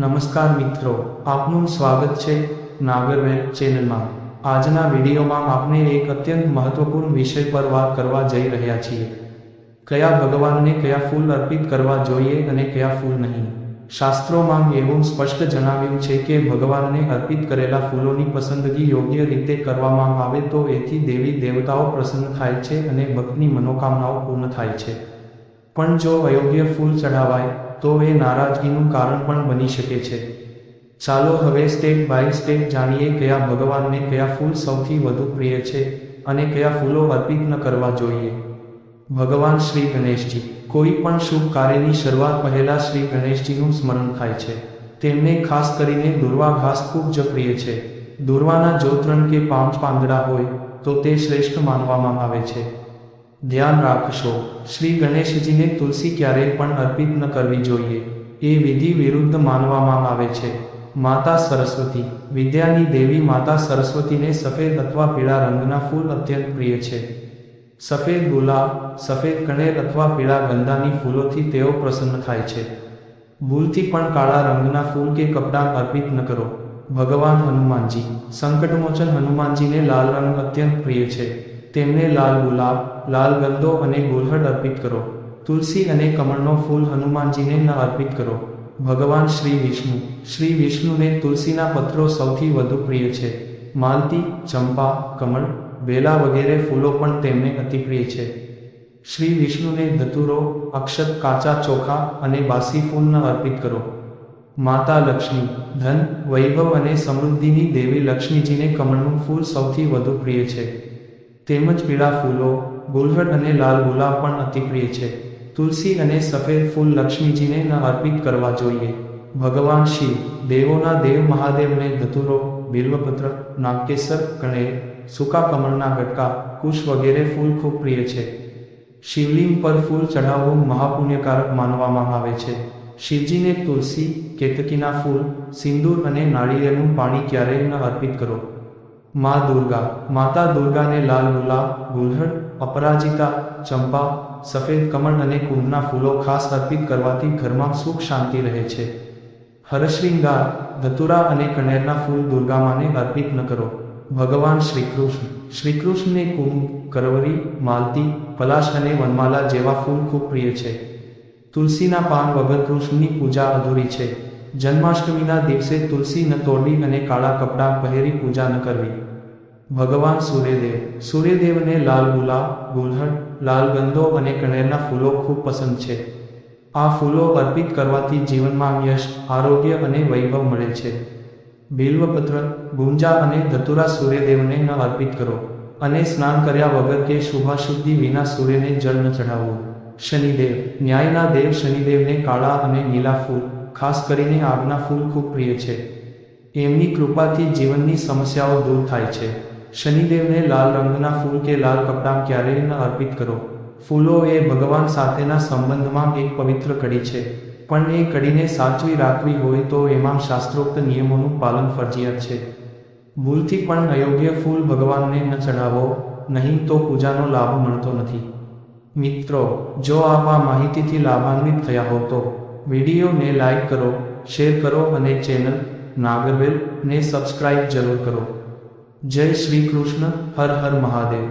નમસ્કાર મિત્રો, આપનું સ્વાગત છે નાગરવેલ ચેનલમાં. આજના વિડીયોમાં આપણે એક અત્યંત મહત્વપૂર્ણ વિષય પર વાત કરવા જઈ રહ્યા છીએ. કયા ભગવાનને કયા ફૂલ અર્પિત કરવા જોઈએ અને કયા ફૂલ નહીં? શાસ્ત્રોમાં એવું સ્પષ્ટ જણાવ્યું છે કે ભગવાનને અર્પિત કરેલા ફૂલોની પસંદગી યોગ્ય રીતે કરવામાં આવે તો એથી દેવી દેવતાઓ પ્રસન્ન થાય છે અને ભક્તની મનોકામનાઓ પૂર્ણ થાય છે. પણ જો અયોગ્ય ફૂલ ચઢાવાય, તો એ નારાજગીનું કારણ પણ બની શકે છે. ચાલો હવે સ્ટેપ બાય સ્ટેપ જાણીએ કયા ભગવાનને કયા ફૂલ સૌથી વધુ પ્રિય છે અને કયા ફૂલો અર્પિત ન કરવા જોઈએ. ભગવાન શ્રી ગણેશજી, કોઈ પણ શુભ કાર્યની શરૂઆત પહેલા શ્રી ગણેશજીનું સ્મરણ થાય છે. તેમને ખાસ કરીને દુર્વા ઘાસ ખૂબ જ પ્રિય છે. દુર્વાના જો કે પાંચ પાંદડા હોય, તો તે શ્રેષ્ઠ માનવામાં આવે છે. ધ્યાન રાખશો. શ્રી ગણેશજીને તુલસી ક્યારેય પણ અર્પિત ન કરવી જોઈએ. એ વિધિ વિરુદ્ધ માનવામાં આવે છે. માતા સરસ્વતી. વિદ્યાની દેવી માતા સરસ્વતીને સફેદ અથવા પીળા રંગના ફૂલ અત્યંત પ્રિય છે. સફેદ ગુલાબ, સફેદ કણેર અથવા પીળા ગંધાની ફૂલોથી તેઓ પ્રસન્ન થાય છે. ભૂલથી પણ કાળા રંગના ફૂલ કે કપડાં અર્પિત ન કરો. ભગવાન હનુમાનજી. સંકટમોચન હનુમાનજીને લાલ રંગ અત્યંત પ્રિય છે. તેમને લાલ ગુલાબ, લાલ ગંદો અને ગુલહડ અર્પિત કરો. તુલસી અને કમળનો ફૂલ હનુમાનજીને ન અર્પિત કરો. ભગવાન શ્રી વિષ્ણુ. શ્રી વિષ્ણુને તુલસીના પત્રો સૌથી વધુ પ્રિય છે. માલતી, ચંપા, કમળ, વેલા વગેરે ફૂલો પણ તેમને અતિ પ્રિય છે. શ્રી વિષ્ણુને ધતુરો, અક્ષત, કાચા ચોખા અને બાસી ફૂલ અર્પિત કરો. માતા લક્ષ્મી, ધન, વૈભવ અને સમૃદ્ધિની દેવી લક્ષ્મીજીને કમળનું ફૂલ સૌથી વધુ પ્રિય છે. તેમજ પીળા ફૂલો ગુલહડ અને લાલ ગુલાબ પણ અતિપ્રિય છે. તુલસી અને સફેદ ફૂલ લક્ષ્મીજીને ન અર્પિત કરવા જોઈએ. ભગવાન શિવ, દેવોના દેવ મહાદેવને ધતુરો, બિલ્વપત્ર, નાગકેસર કણેર સૂકા કમળના ગટકા, કુશ વગેરે ફૂલ ખૂબ પ્રિય છે. શિવલિંગ પર ફૂલ ચઢાવવું મહાપુણ્યકારક માનવામાં આવે છે. શિવજીને તુલસી, કેતકીના ફૂલ, સિંદૂર અને નાળિયેરનું પાણી ક્યારેય ન અર્પિત કરો. મા દુર્ગા, માતા દુર્ગાને લાલ ગુલાબ ગુલહડ અપરાજિતા, ચંપા, સફેદ કમળ અને કુંભના ફૂલો ખાસ અર્પિત કરવાથી ઘરમાં સુખ શાંતિ રહે છે. હરશ્રીંગાર ધતુરા અને કનેરના ફૂલ દુર્ગામાને અર્પિત ન કરો. ભગવાન શ્રીકૃષ્ણ. શ્રીકૃષ્ણને કુંભ, કરવરી, માલતી, પલાશ અને વનમાલા જેવા ફૂલ ખૂબ પ્રિય છે. તુલસીના પાન વગર કૃષ્ણની પૂજા અધૂરી છે. જન્માષ્ટમીના દિવસે તુલસી ન તોડવી અને કાળા કપડાં પહેરી પૂજા ન કરવી. ભગવાન સૂર્યદેવ. સૂર્યદેવને લાલ ગુલાબ ગુલહડ લાલ ગંદો અને કણેરના ફૂલો ખૂબ પસંદ છે. આ ફૂલો અર્પિત કરવાથી જીવનમાં યશ, આરોગ્ય અને વૈભવ મળે છે. બિલ્વપત્ર, ગુંજા અને ધતુરા સૂર્યદેવને ન અર્પિત કરો અને સ્નાન કર્યા વગર કે શુભાશુદ્ધિ વિના સૂર્યને જળ ન ચઢાવવું શનિદેવ. ન્યાયના દેવ શનિદેવને કાળા અને નીલા ફૂલ. ખાસ કરીને આગના ફૂલ ખૂબ પ્રિય છે. એમની કૃપાથી જીવનની સમસ્યાઓ દૂર થાય છે. શનિદેવને લાલ રંગના ફૂલ કે લાલ કપડાં ક્યારેય ન અર્પિત કરો. ફૂલો એ ભગવાન સાથેના સંબંધમાં એક પવિત્ર કડી છે. પણ એ કડીને સાચવી રાખવી હોય તો એમાં શાસ્ત્રોક્ત નિયમોનું પાલન ફરજિયાત છે. ભૂલથી પણ અયોગ્ય ફૂલ ભગવાનને ન ચઢાવો, નહીં તો પૂજાનો લાભ મળતો નથી. મિત્રો, જો આપ આ માહિતીથી લાભાન્વિત થયા હો તો વિડીયોને લાઇક કરો, શેર કરો અને ચેનલ નાગરવેલ ને સબસ્ક્રાઇબ જરૂર કરો. જય શ્રી કૃષ્ણ, હર હર મહાદેવ.